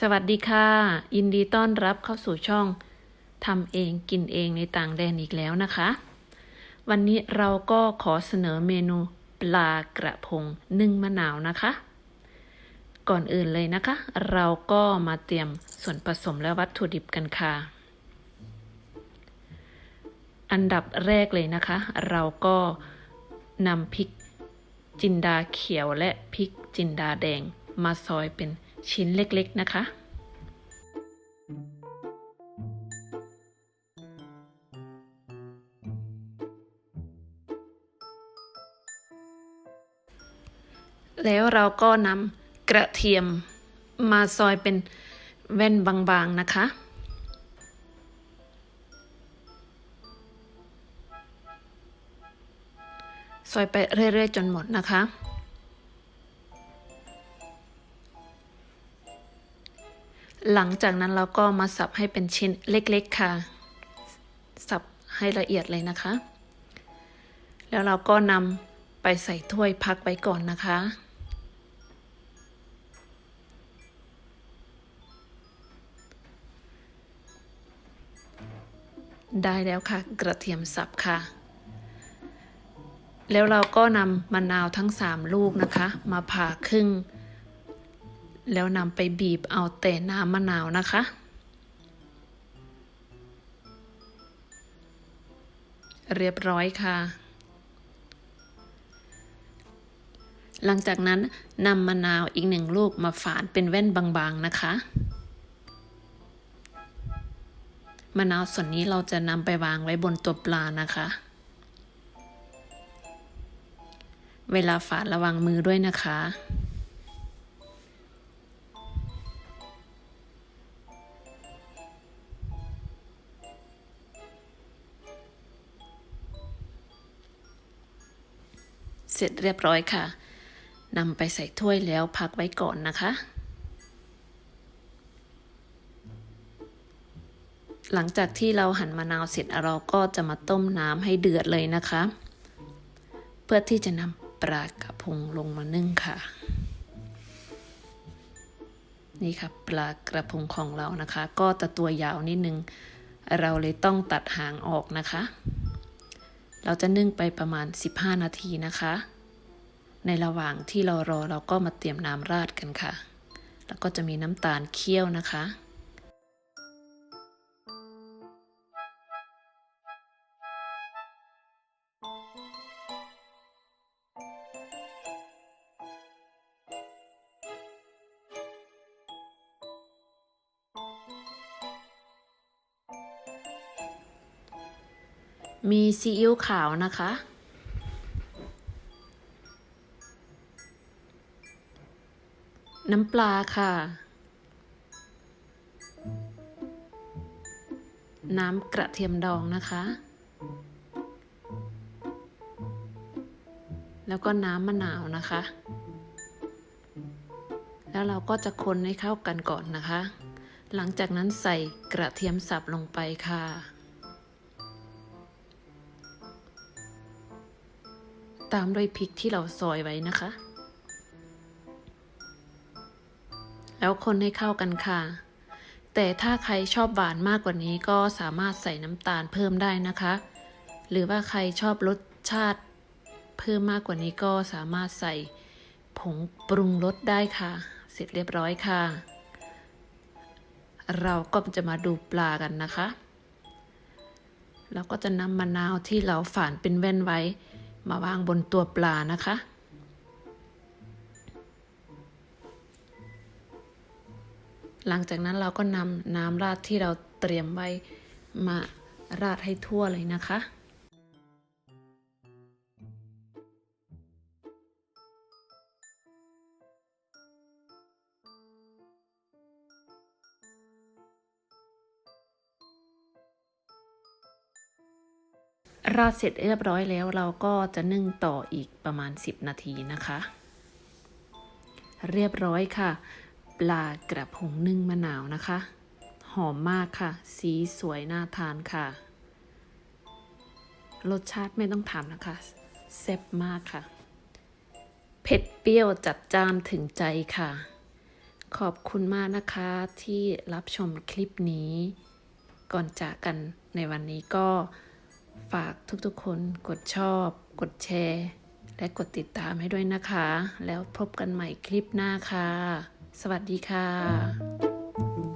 สวัสดีค่ะ ยินดีต้อนรับเข้าสู่ช่องทำเองกินเองในต่างแดนอีกแล้วนะคะ วันนี้เราก็ขอเสนอเมนูปลากระพงนึ่งมะนาวนะคะ ก่อนอื่นเลยนะคะ เราก็มาเตรียมส่วนผสมและวัตถุดิบกันค่ะ อันดับแรกเลยนะคะ เราก็นำพริกจินดาเขียวและพริกจินดาแดงมาซอยเป็น ชิ้นเล็กๆนะคะแล้วเราก็นำกระเทียมมาซอยเป็นแว่นบางๆนะคะ ซอยไปเรื่อยๆจนหมดนะคะ หลังจากนั้นเราก็มาสับให้เป็นชิ้นเล็กๆค่ะ สับให้ละเอียดเลยนะคะ แล้วเราก็นำไปใส่ถ้วยพักไว้ก่อนนะคะ ได้แล้วค่ะ กระเทียมสับค่ะ แล้วเราก็นำมะนาวทั้งสามลูกนะคะ มาผ่าครึ่ง แล้วนำไปบีบเอาแต่น้ำมะนาวนะคะ เรียบร้อยค่ะ หลังจากนั้นนำมะนาวอีกหนึ่งลูกมาฝานเป็นแว่นบางๆนะคะมะนาวส่วนนี้เราจะนำไปวางไว้บนตัวปลานะคะ เวลาฝาดระวังมือด้วยนะคะ เสร็จเรียบร้อยค่ะนำไปใส่ถ้วยแล้วพักไว้ก่อนนะคะ หลังจากที่เราหั่นมะนาวเสร็จเราก็จะมาต้มน้ำให้เดือดเลยนะคะ เพื่อที่จะนำปลากระพงลงมานึ่งค่ะ นี่ค่ะปลากระพงของเรานะคะ ก็จะตัวยาวนิดนึง เราเลยต้องตัดหางออกนะคะ เราจะนึ่งไปประมาณ 15 นาทีนะคะ ในระหว่างที่เรารอเราก็มาเตรียมน้ำราดกันค่ะ แล้วก็จะมีน้ำตาลเคี่ยวนะคะ มีซีอิ๊วขาวนะคะ น้ำปลาค่ะ น้ำกระเทียมดองนะคะ แล้วก็น้ำมะนาวนะคะ แล้วเราก็จะคนให้เข้ากันก่อนนะคะ หลังจากนั้นใส่กระเทียมสับลงไปค่ะ ตามด้วยพริกที่เราซอยไว้นะคะ แล้วคนให้เข้ากันค่ะ แต่ถ้าใครชอบหวานมากกว่านี้ก็สามารถใส่น้ำตาลเพิ่มได้นะคะ หรือว่าใครชอบรสชาติเพิ่มมากกว่านี้ก็สามารถใส่ผงปรุงรสได้ค่ะ เสร็จเรียบร้อยค่ะ เราก็จะมาดูปลากันนะคะ เราก็จะนำมะนาวที่เราฝานเป็นแว่นไว้ มาวางบนตัวปลานะคะ หลังจากนั้นเราก็นำน้ำราดที่เราเตรียมไว้มาราดให้ทั่วเลยนะคะ ราดเสร็จเรียบร้อยแล้วเราก็จะนึ่งต่ออีกประมาณ 10 นาทีนะคะ เรียบร้อยค่ะ ปลากระพงนึ่งมะนาวนะคะ หอมมากค่ะ สีสวยน่าทานค่ะ รสชาติไม่ต้องถามนะคะแซ่บมากค่ะ เผ็ดเปรี้ยวจัดจ้านถึงใจค่ะ ขอบคุณมากนะคะที่รับชมคลิปนี้ ก่อนจากกันในวันนี้ก็ ฝากทุกๆคนกดชอบ กดแชร์ และกดติดตามให้ด้วยนะคะ แล้วพบกันใหม่คลิปหน้าค่ะ สวัสดีค่ะ